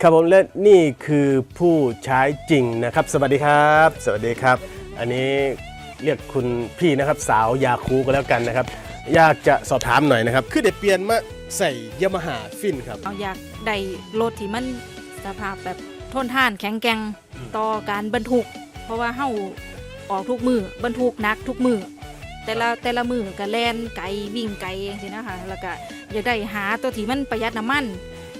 ครับผมและนี่คือผู้ใช้จริงนะครับ สวัสดีครับ สวัสดีครับ อันนี้เรียกคุณพี่นะครับสาวยาคูก็แล้วกันนะครับ อยากจะสอบถามหน่อยนะครับ คือได้เปลี่ยนมาใส่ยามาฮ่าฟินครับ เอาอยากได้รถที่มันสภาพแบบทนทานแข็งแกร่งต่อการบรรทุก เพราะว่าเฮาออกทุกมือบรรทุกหนักทุกมือแต่ละแต่ละมือก็แล่นไกลวิ่งไกลจังซี่นะคะแล้วก็อยากได้หาตัวที่มันประหยัดน้ำมัน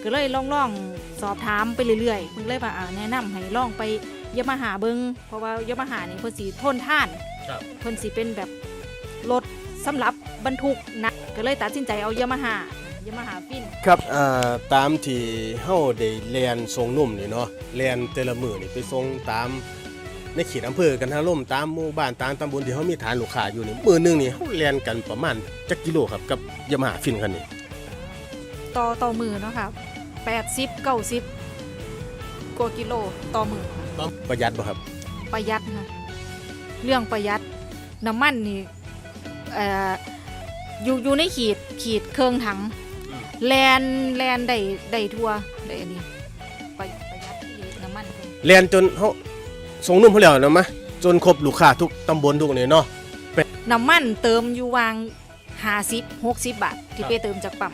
ก็เลยลองลองๆ สอบถามไปเรื่อยๆเพิ่นเลยว่าอ่าแนะนำให้ลองไปยามาฮ่าเบิงเพราะว่ายามาฮ่านี่เพิ่นสิทนทานครับ เพิ่นสิเป็นแบบรถสำหรับบรรทุกหนักก็เลยตัดสินใจเอายามาฮ่ายามาฮ่าฟิน ครับอ่าตามที่เฮาได้แลนทรงนุ่มนี่เนาะแลนแต่ละมือนี่ไปทรงตามในเขตอำเภอกันทาร่มตามหมู่บ้านตามตำบลที่เฮามีฐานลูกค้าอยู่นี่มือหนึงนี่เฮาแลนกันประมาณจักกิโลครับกับยามาฮ่าฟินคันนี้ต่อต่อมือเนาะค่ะ แปดสิบเก้าสิบกว่ากิโลต่อมือค่ะต้องประหยัดบ่ครับ ประหยัดค่ะเรื่องประหยัดน้ำมันนี่เอ่ออยู่อยู่ในขีดขีดเครื่องถังอืมแลนแลนได้ได้ทั่วได้อันนี้ประประหยัดที่น้ำมันเพิ่นแลนจนเฮาทรงนุ่มพุ่นแล้วเนาะมะจนครบลูกค้าทุกตำบลทุกนี่เนาะ น้ำมันเติมอยู่วางห้าสิบหกสิบบาท ที่ครับไปเติมจากปั๊ม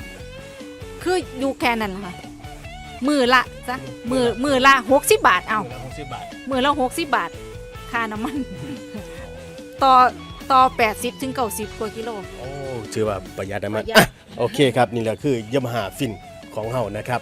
คืออยู่แค่นั้นแหละค่ะ มือละจ้ะมือมือละหกสิบบาทเอา60บาทมือละหกสิบบาท ค่าน้ำมัน ต่อต่อแปดสิบถึงเก้าสิบกว่ากิโล โอ้ ถือว่าประหยัดนะปมันระหยัด อะโอเคครับ นี่แหละคือยามาฮ่าฟินของเฮานะครับ